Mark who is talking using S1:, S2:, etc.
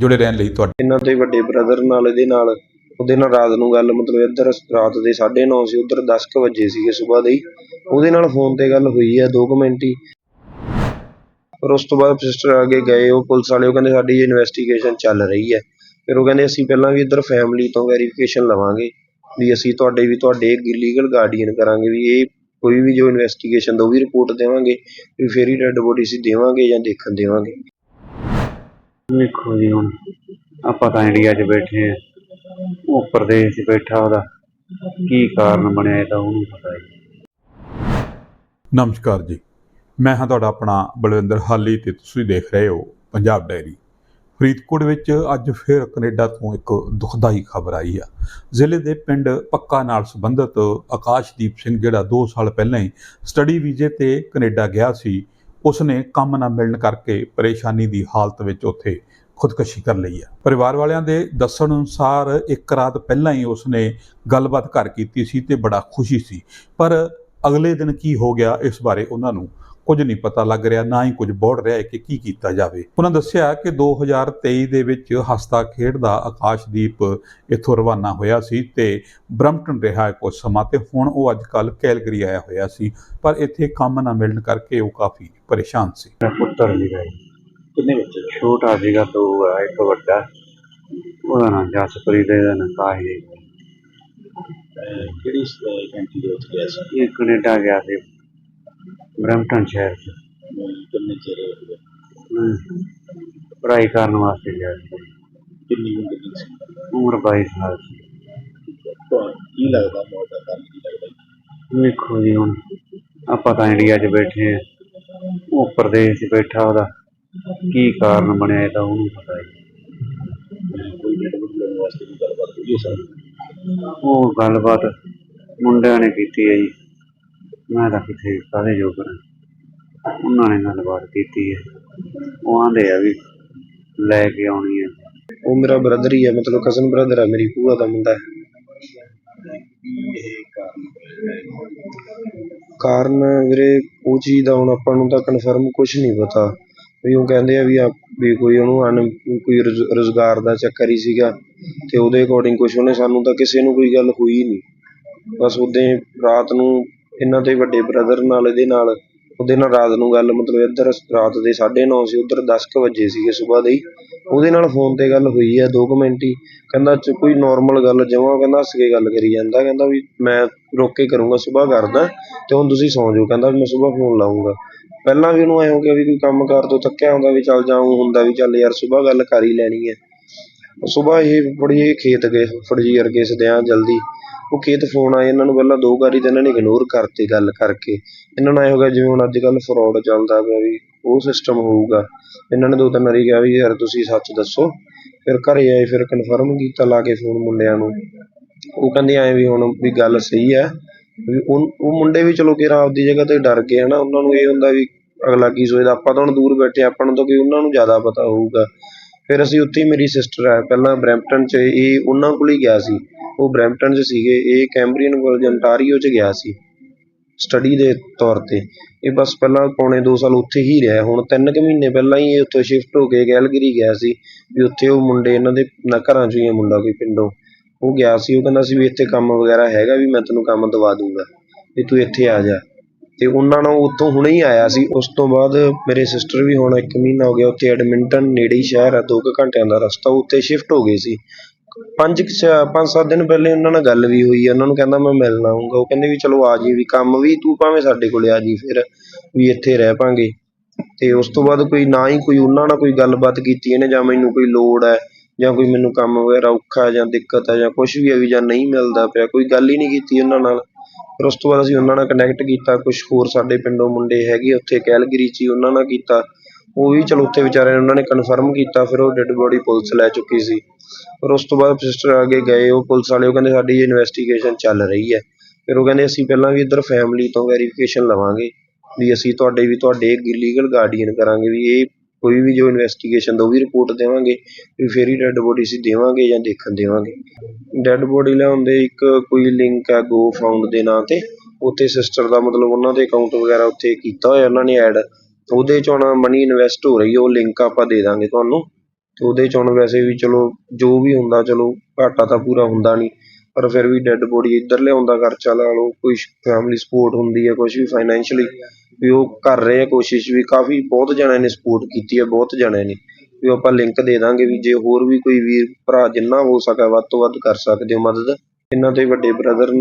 S1: ਜੁੜੇ ਰਹਿਣ ਲਈ ਤੁਹਾਡਾ
S2: ਇਹਨਾਂ ਦੇ ਵੱਡੇ ਬ੍ਰਦਰ ਨਾਲ, ਇਹਦੇ ਨਾਲ, ਉਹਦੇ ਨਾਲ ਰਾਤ ਨੂੰ ਗੱਲ, ਮਤਲਬ ਇੱਧਰ ਰਾਤ ਦੇ 9:30 ਸੀ, ਉੱਧਰ 10 ਵਜੇ ਸੀਗੇ ਸਵੇਰ ਦੇ ਹੀ। ਉਹਦੇ ਨਾਲ ਫੋਨ ਤੇ ਗੱਲ ਹੋਈ ਹੈ, ਦੋ ਮਿੰਟ ਹੀ। ਪਰ ਉਸ ਤੋਂ ਬਾਅਦ ਸਿਸਟਰ ਆ ਕੇ ਗਏ, ਉਹ ਪੁਲਿਸ ਵਾਲੇ, ਉਹ ਕਹਿੰਦੇ ਸਾਡੀ ਇਨਵੈਸਟੀਗੇਸ਼ਨ ਚੱਲ ਰਹੀ ਹੈ। ਫਿਰ ਉਹ ਕਹਿੰਦੇ ਅਸੀਂ ਪਹਿਲਾਂ ਵੀ ਇੱਧਰ ਫੈਮਿਲੀ ਤੋਂ ਵੈਰੀਫਿਕੇਸ਼ਨ ਲਵਾਂਗੇ, ਵੀ ਅਸੀਂ ਤੁਹਾਡੇ, ਵੀ ਤੁਹਾਡੇ ਲੀਗਲ ਗਾਰਡੀਅਨ ਕਰਾਂਗੇ, ਵੀ ਇਹ ਕੋਈ ਵੀ ਜੋ ਇਨਵੈਸਟੀਗੇਸ਼ਨ ਦਾ ਉਹ ਵੀ ਰਿਪੋਰਟ ਦੇਵਾਂਗੇ, ਵੀ ਫੇਰ ਹੀ ਡੈਡ ਬੋਡੀ ਅਸੀਂ ਦੇਵਾਂਗੇ ਜਾਂ ਦੇਖਣ ਦੇਵਾਂਗੇ।
S3: ਵੇਖੋ ਜੀ ਹੁਣ, ਆਪਾਂ ਤਾਂ ਇੰਡੀਆ 'ਚ ਬੈਠੇ ਆ ਉਹ ਪ੍ਰਦੇਸ਼ 'ਚ ਬੈਠਾ ਉਹਦਾ, ਕੀ ਕਾਰਨ ਬਣਿਆ ਇਹ ਉਹਨੂੰ ਪਤਾ ਹੈ
S1: ਨਮਸਕਾਰ ਜੀ, ਮੈਂ ਹਾਂ ਤੁਹਾਡਾ ਆਪਣਾ ਬਲਵਿੰਦਰ ਹਾਲੀ ਤੇ ਤੁਸੀਂ ਦੇਖ ਰਹੇ ਹੋ ਪੰਜਾਬ ਡਾਇਰੀ। ਫਰੀਦਕੋਟ ਵਿੱਚ ਅੱਜ ਫਿਰ ਕੈਨੇਡਾ ਤੋਂ ਇੱਕ ਦੁਖਦਾਈ ਖਬਰ ਆਈ ਆ। ਜ਼ਿਲ੍ਹੇ ਦੇ ਪਿੰਡ ਪੱਕਾ ਨਾਲ ਸੰਬੰਧਿਤ ਆਕਾਸ਼ਦੀਪ ਸਿੰਘ ਜਿਹੜਾ 2 ਸਾਲ ਪਹਿਲਾਂ ਹੀ ਸਟੱਡੀ ਵੀਜ਼ੇ ਤੇ ਕੈਨੇਡਾ ਗਿਆ ਸੀ ਉਸਨੇ ਕੰਮ ਨਾ ਮਿਲਣ ਕਰਕੇ ਪਰੇਸ਼ਾਨੀ ਦੀ ਹਾਲਤ ਵਿੱਚ ਉੱਥੇ ਖੁਦਕੁਸ਼ੀ ਕਰ ਲਈ ਹੈ। ਪਰਿਵਾਰ ਵਾਲਿਆਂ ਦੇ ਦੱਸਣ ਅਨੁਸਾਰ ਇੱਕ ਰਾਤ ਪਹਿਲਾਂ ਹੀ ਉਸਨੇ ਗੱਲਬਾਤ ਘਰ ਕੀਤੀ ਸੀ ਤੇ ਬੜਾ ਖੁਸ਼ੀ ਸੀ। ਪਰ ਅਗਲੇ ਦਿਨ ਕੀ ਹੋ ਗਿਆ ਇਸ ਬਾਰੇ ਉਹਨਾਂ ਨੂੰ ਕੁਝ ਨਹੀਂ ਪਤਾ ਲੱਗ ਰਿਹਾ ਨਾ ਹੀ ਕੁਝ ਬੋੜ ਰਿਹਾ ਹੈ ਕਿ ਕੀ ਕੀਤਾ ਜਾਵੇ। ਉਹਨਾਂ ਦੱਸਿਆ ਕਿ 2023 ਦੇ ਵਿੱਚ ਹਸਤਾ ਖੇਡਦਾ ਆਕਾਸ਼ਦੀਪ ਇੱਥੋਂ ਰਵਾਨਾ ਹੋਇਆ ਸੀ ਤੇ ਬ੍ਰਮਟਨ ਰਿਹਾ ਹੈ ਕੁਝ ਸਮਾਂ ਤੇ ਹੁਣ ਉਹ ਅੱਜ ਕੱਲ ਕੈਲਗਰੀ ਆਇਆ ਹੋਇਆ ਸੀ ਪਰ ਇੱਥੇ ਕੰਮ ਨਾ ਮਿਲਣ ਕਰਕੇ ਉਹ ਕਾਫੀ ਪਰੇਸ਼ਾਨ ਸੀ।
S3: ਮੇਰਾ ਪੁੱਤਰ ਵੀ ਹੈ।
S2: ਕਿੰਨੇ ਬੱਚੇ
S3: ਛੋਟਾ ਸੀਗਾ ਤੋਂ ਹੈ ਇੱਕ ਵੱਡਾ। ਉਹਦਾ ਨਾਮ ਜਸਪ੍ਰੀਤ ਹੈ, ਇਹਦਾ ਨਾਮ ਕਾਹੀ ਹੈ।
S2: ਕਿਹੜੀ ਕੰਟਰੀ ਦੇ ਵਿੱਚ ਗਿਆ ਸੀ?
S3: ਇਹ ਕੈਨੇਡਾ ਗਿਆ ਸੀ। ਬਰੈਂਪਟਨ ਸ਼ਹਿਰ 'ਚ।
S2: ਕਿੰਨੇ ਚਿਰ ਹੋ
S3: ਪੜ੍ਹਾਈ ਕਰਨ ਵਾਸਤੇ ਗਿਆ ਸੀ।
S2: ਕਿੰਨੀ ਉਮਰ ਦੀ ਸੀ?
S3: ਉਮਰ 22 ਸਾਲ ਸੀ।
S2: ਤੁਹਾਨੂੰ ਕੀ ਲੱਗਦਾ ਮੌਤ ਦਾ ਕਾਰਨ ਕੀ ਲੱਗਦਾ?
S3: ਵੇਖੋ ਜੀ ਹੁਣ ਆਪਾਂ ਤਾਂ ਇੰਡੀਆ 'ਚ ਬੈਠੇ ਆ। ਉਹ ਪ੍ਰਦੇਸ਼ 'ਚ ਬੈਠਾ ਉਹਦਾ। ਕੀ ਕਾਰਨ ਬਣਿਆ ਇਹ ਤਾਂ ਉਹਨੂੰ ਪਤਾ ਹੈ
S2: ਕੋਈ ਮੈਡੀਕਲ ਲੈਣ ਵਾਸਤੇ ਵੀ ਗੱਲਬਾਤ ਹੋਈ ਹੈ ਸਰ?
S3: ਉਹ ਗੱਲਬਾਤ ਮੁੰਡਿਆਂ ਨੇ ਕੀਤੀ ਹੈ ਜੀ। ਮੈਂ ਤਾਂ ਕਿਥੇ ਕਾਹਦੇ ਜੋਗਰ ਹਾਂ। ਉਹਨਾਂ ਨੇ ਗੱਲਬਾਤ ਕੀਤੀ ਹੈ। ਉਹ ਆਂਦੇ ਆ ਵੀ ਲੈ ਕੇ ਆਉਣੀ ਹੈ।
S2: ਉਹ ਮੇਰਾ ਬ੍ਰਦਰ ਹੀ ਹੈ, ਮਤਲਬ ਕਜ਼ਨ ਬ੍ਰਦਰ ਹੈ ਮੇਰੀ ਭੂਆ ਦਾ ਮੁੰਡਾ ਹੈ। ਕਾਰਨ ਵੀਰੇ, ਉਹ ਚੀਜ਼ ਦਾ ਹੁਣ ਆਪਾਂ ਨੂੰ ਤਾਂ ਕਨਫਰਮ ਕੁਝ ਨਹੀਂ ਪਤਾ। ਵੀ ਉਹ ਕਹਿੰਦੇ ਆ ਵੀ ਆ, ਵੀ ਕੋਈ ਉਹਨੂੰ ਅਨ ਕੋਈ ਰੁਜ਼- ਰੁਜ਼ਗਾਰ ਦਾ ਚੱਕਰ ਹੀ ਸੀਗਾ ਤੇ ਉਹਦੇ ਅਕੋਰਡਿੰਗ ਕੁਝ ਉਹਨੇ ਸਾਨੂੰ ਤਾਂ ਕਿਸੇ ਨੂੰ ਕੋਈ ਗੱਲ ਹੋਈ ਨਹੀਂ। ਬਸ ਉਦੋਂ ਰਾਤ ਨੂੰ ਇਹਨਾਂ ਦੇ ਵੱਡੇ ਬ੍ਰਦਰ ਨਾਲ, ਇਹਦੇ ਨਾਲ, ਉਹਦੇ ਨਾਲ ਰਾਤ ਨੂੰ ਗੱਲ, ਮਤਲਬ ਇੱਧਰ ਰਾਤ ਦੇ 9:30 ਸੀ, ਉੱਧਰ 10 ਕੁ ਵਜੇ ਸੀਗੇ ਸਵੇਰ ਦੇ ਹੀ। ਉਹਦੇ ਨਾਲ ਫੋਨ ਤੇ ਗੱਲ ਹੋਈ ਹੈ, ਦੋ ਕੁ ਮਿੰਟ ਹੀ। ਕਹਿੰਦਾ, ਚ ਕੋਈ ਨਾਰਮਲ ਗੱਲ ਜਮਾਂ, ਕਹਿੰਦਾ, ਹੱਸ ਕੇ ਗੱਲ ਕਰੀ ਜਾਂਦਾ। ਕਹਿੰਦਾ ਵੀ ਮੈਂ ਰੁਕ ਕੇ ਕਰੂੰਗਾ, ਸੁਬਾਹ ਕਰਦਾ, ਤੇ ਹੁਣ ਤੁਸੀਂ ਸੌਂ ਜਾਓ। ਕਹਿੰਦਾ, ਮੈਂ ਸਵੇਰ ਫੋਨ ਲਾਊਂਗਾ। ਪਹਿਲਾਂ ਵੀ ਉਹਨੂੰ ਐਂ ਹੋ ਗਿਆ ਵੀ ਕੋਈ ਕੰਮ ਕਾਰ ਤੋਂ ਥੱਕਿਆ ਹੁੰਦਾ ਵੀ ਚੱਲ ਜਾਊਂ, ਹੁੰਦਾ ਵੀ ਚੱਲ ਯਾਰ, ਸੁਬਾਹ ਗੱਲ ਕਰ ਹੀ ਲੈਣੀ ਹੈ। ਸੁਬਾਹ ਇਹ ਫੜੀ ਇਹ ਖੇਤ ਗਏ, ਫੜਜੀ ਅਰਗੇ ਸਦਿਆਂ ਜਲਦੀ। ਉਹ ਖੇਤ ਫੋਨ ਆਏ, ਇਹਨਾਂ ਨੂੰ ਪਹਿਲਾਂ ਦੋ ਵਾਰੀ ਤਾਂ ਇਹਨਾਂ ਨੇ ਇਗਨੋਰ ਕਰਤੇ ਗੱਲ ਕਰਕੇ। ਇਹਨਾਂ ਨੂੰ ਐਂ ਹੋ ਗਿਆ ਜਿਵੇਂ ਹੁਣ ਅੱਜ ਕੱਲ੍ਹ ਫਰੋਡ ਚੱਲਦਾ ਪਿਆ ਵੀ ਉਹ ਸਿਸਟਮ ਹੋਊਗਾ। ਇਹਨਾਂ ਨੇ ਦੋ ਤਿੰਨ ਵਾਰੀ ਕਿਹਾ ਵੀ ਯਾਰ ਤੁਸੀਂ ਸੱਚ ਦੱਸੋ। ਫਿਰ ਘਰੇ ਆਏ, ਫਿਰ ਕਨਫਰਮ ਕੀਤਾ ਲਾ ਕੇ ਫੋਨ ਮੁੰਡਿਆਂ ਨੂੰ। ਉਹ ਕਹਿੰਦੇ ਐਂ ਵੀ ਹੁਣ ਵੀ ਗੱਲ ਸਹੀ ਹੈ ਵੀ ਉਹ ਉਹ ਮੁੰਡੇ ਵੀ ਚਲੋ ਕਿਰਾ ਆਪਦੀ ਜਗ੍ਹਾ ਤੇ ਡਰ ਗਏ ਹਨਾ ਉਹਨਾਂ ਨੂੰ ਇਹ ਹੁੰਦਾ ਵੀ ਅਗਲਾ ਕੀ ਸੋਚਦਾ, ਆਪਾਂ ਤਾਂ ਹੁਣ ਦੂਰ ਬੈਠੇ ਆਪਾਂ ਨੂੰ ਤਾਂ ਕੋਈ ਉਹਨਾਂ ਨੂੰ ਜ਼ਿਆਦਾ ਪਤਾ ਹੋਊਗਾ। ਫਿਰ ਅਸੀਂ ਉੱਥੇ ਹੀ ਮੇਰੀ ਸਿਸਟਰ ਹੈ ਪਹਿਲਾਂ ਬਰੈਂਪਟਨ 'ਚ ਇਹ ਉਹਨਾਂ ਕੋਲ ਹੀ ਗਿਆ ਸੀ। ਉਹ ਬਰੈਂਪਟਨ 'ਚ ਸੀਗੇ। ਇਹ ਕੈਂਬਰੀਅਨ ਕਾਲਜ ਅੰਟਾਰੀਓ 'ਚ ਗਿਆ ਸੀ ਸਟੱਡੀ ਦੇ ਤੌਰ ਤੇ। ਇਹ ਬਸ ਪਹਿਲਾਂ ਪੌਣੇ 2 ਸਾਲ ਉੱਥੇ ਹੀ ਰਿਹਾ। ਹੁਣ ਤਿੰਨ ਕੁ ਮਹੀਨੇ ਪਹਿਲਾਂ ਹੀ ਇਹ ਉੱਥੋਂ ਸ਼ਿਫਟ ਹੋ ਕੇ ਕੈਲਗਰੀ ਗਿਆ ਸੀ ਵੀ ਉੱਥੇ ਉਹ ਮੁੰਡੇ, ਇਹਨਾਂ ਦੇ ਨਾ ਘਰਾਂ 'ਚੋਂ ਹੀ ਆ ਮੁੰਡਾ ਕੋਈ ਪਿੰਡੋਂ ਉਹ ਗਿਆ ਸੀ। ਉਹ ਕਹਿੰਦਾ ਸੀ ਵੀ ਇੱਥੇ ਕੰਮ ਵਗੈਰਾ ਹੈਗਾ ਵੀ ਮੈਂ ਤੈਨੂੰ ਕੰਮ ਦਵਾ ਦੂੰਗਾ ਵੀ ਤੂੰ ਇੱਥੇ ਆ ਜਾ। ਤੇ ਉਹਨਾਂ ਨੂੰ ਉੱਥੋਂ ਹੁਣੇ ਹੀ ਆਇਆ ਸੀ। ਉਸ ਤੋਂ ਬਾਅਦ ਮੇਰੇ ਸਿਸਟਰ ਵੀ ਹੁਣ ਇੱਕ ਮਹੀਨਾ ਹੋ ਗਿਆ ਉੱਥੇ ਐਡਮਿੰਟਨ ਨੇੜੇ ਹੀ ਸ਼ਹਿਰ ਆ। ਦੋ ਕੁ ਘੰਟਿਆਂ ਦਾ ਰਸਤਾ ਉੱਥੇ ਸ਼ਿਫਟ ਹੋ ਗਏ ਸੀ। ਪੰਜ ਕੁ ਛ- ਪੰਜ ਸੱਤ ਦਿਨ ਪਹਿਲੇ ਉਹਨਾਂ ਨਾਲ ਗੱਲ ਵੀ ਹੋਈ ਆ, ਉਹਨਾਂ ਨੂੰ ਕਹਿੰਦਾ ਮੈਂ ਮਿਲਣ ਆਊਂਗਾ। ਉਹ ਕਹਿੰਦੇ ਵੀ ਚਲੋ ਆ ਜੀ, ਵੀ ਕੰਮ ਵੀ ਤੂੰ ਭਾਵੇਂ ਸਾਡੇ ਕੋਲੇ ਆ ਜੀ ਫਿਰ, ਵੀ ਇੱਥੇ ਰਹਿ ਪਾਂਗੇ। ਤੇ ਉਸ ਤੋਂ ਬਾਅਦ ਕੋਈ ਨਾ ਹੀ ਕੋਈ ਉਹਨਾਂ ਨਾਲ ਕੋਈ ਗੱਲਬਾਤ ਕੀਤੀ ਇਹਨੇ, ਜਾਂ ਮੈਨੂੰ ਕੋਈ ਲੋੜ ਹੈ, ਜਾਂ ਕੋਈ ਮੈਨੂੰ ਕੰਮ ਵਗੈਰਾ ਔਖਾ ਜਾਂ ਦਿੱਕਤ ਹੈ, ਜਾਂ ਕੁਛ ਵੀ ਹੈ ਵੀ ਜਾਂ ਨਹੀਂ ਮਿਲਦਾ ਪਿਆ, ਕੋਈ ਗੱਲ ਹੀ ਨਹੀਂ ਕੀਤੀ ਉਹਨਾਂ ਨਾਲ। ਫਿਰ ਉਸ ਤੋਂ ਬਾਅਦ ਅਸੀਂ ਉਹਨਾਂ ਨਾਲ ਕਨੈਕਟ ਕੀਤਾ, ਕੁਛ ਹੋਰ ਸਾਡੇ ਪਿੰਡੋਂ ਮੁੰਡੇ ਹੈਗੇ ਉੱਥੇ ਕੈਲਗਰੀ 'ਚ ਹੀ ਉਹਨਾਂ ਨਾਲ ਕੀਤਾ। ਉਹ ਵੀ ਚਲੋ ਉੱਥੇ ਵਿਚਾਰੇ ਉਹਨਾਂ ਨੇ ਕਨਫਰਮ ਕੀਤਾ, ਫਿਰ ਉਹ ਡੈੱਡ ਬੋਡੀ ਪੁਲਿਸ ਲੈ ਚੁੱਕੀ ਸੀ। ਫਿਰ ਉਸ ਤੋਂ ਬਾਅਦ ਸਿਸਟਰ ਆ ਕੇ ਗਏ, ਉਹ ਪੁਲਿਸ ਵਾਲੇ, ਉਹ ਕਹਿੰਦੇ ਸਾਡੀ ਇਨਵੈਸਟੀਗੇਸ਼ਨ ਚੱਲ ਰਹੀ ਹੈ। ਫਿਰ ਉਹ ਕਹਿੰਦੇ ਅਸੀਂ ਪਹਿਲਾਂ ਵੀ ਇੱਧਰ ਫੈਮਿਲੀ ਤੋਂ ਵੈਰੀਫਿਕੇਸ਼ਨ ਲਵਾਂਗੇ ਵੀ ਅਸੀਂ ਤੁਹਾਡੇ ਵੀ, ਤੁਹਾਡੇ ਲੀਗਲ ਗਾਰਡੀਅਨ ਕਰਾਂਗੇ ਵੀ ਇਹ ਕੋਈ ਵੀ ਜੋ ਇਨਵੈਸਟੀਗੇਸ਼ਨ ਦਾ, ਉਹ ਵੀ ਰਿਪੋਰਟ ਦੇਵਾਂਗੇ, ਵੀ ਫੇਰ ਹੀ ਡੈੱਡ ਬੋਡੀ ਅਸੀਂ ਦੇਵਾਂਗੇ ਜਾਂ ਦੇਖਣ ਦੇਵਾਂਗੇ। ਡੈੱਡ ਬੋਡੀ ਲਿਆਉਣ ਦੇ ਇੱਕ ਕੋਈ ਲਿੰਕ ਹੈ ਗੋ ਫਾਊਂਡ ਦੇ ਨਾਂ ਤੇ, ਉੱਥੇ ਸਿਸਟਰ ਦਾ ਮਤਲਬ ਉਹਨਾਂ ਦੇ ਅਕਾਊਂਟ ਵਗੈਰਾ ਉੱਥੇ ਕੀਤਾ ਹੋਇਆ, ਉਹਨਾਂ ਨੇ ਐਡ ਉਹਦੇ 'ਚ ਹੁਣ ਮਨੀ ਇਨਵੈਸਟ ਹੋ ਰਹੀ ਹੈ ਉਹ ਲਿੰਕ ਆਪਾਂ ਦੇ ਦਾਂਗੇ ਤੁਹਾਨੂੰ। ਤੇ ਉਹਦੇ 'ਚ ਹੁਣ ਵੈਸੇ ਵੀ ਚਲੋ, ਜੋ ਵੀ ਹੁੰਦਾ ਚਲੋ, ਘਾਟਾ ਤਾਂ ਪੂਰਾ ਹੁੰਦਾ ਨਹੀਂ ਪਰ ਫਿਰ ਵੀ ਡੈੱਡ ਬੋਡੀ ਇੱਧਰ ਲਿਆਉਣ ਦਾ ਖਰਚਾ ਲਾ ਲਓ, ਕੋਈ ਫੈਮਿਲੀ ਸਪੋਰਟ ਹੁੰਦੀ ਹੈ ਕੁਛ ਵੀ ਫਾਈਨੈਂਸ਼ਲੀ ਵੀ ਉਹ ਕਰ ਰਹੇ ਆ ਕੋਸ਼ਿਸ਼ ਵੀ, ਕਾਫੀ ਬਹੁਤ ਜਣਿਆਂ ਨੇ ਸਪੋਰਟ ਕੀਤੀ ਹੈ ਬਹੁਤ ਜਣਿਆਂ ਨੇ। ਵੀ ਉਹ ਆਪਾਂ ਲਿੰਕ ਦੇ ਦਾਂਗੇ ਵੀ ਜੇ ਹੋਰ ਵੀ ਕੋਈ ਵੀਰ, ਭਰਾ ਜਿੰਨਾ ਹੋ ਸਕਾ ਵੱਧ ਤੋਂ ਵੱਧ ਕਰ ਸਕਦੇ ਹੋ ਮਦਦ। ਇਹਨਾਂ ਦੇ ਵੱਡੇ ਬ੍ਰਦਰ ਨਾਲ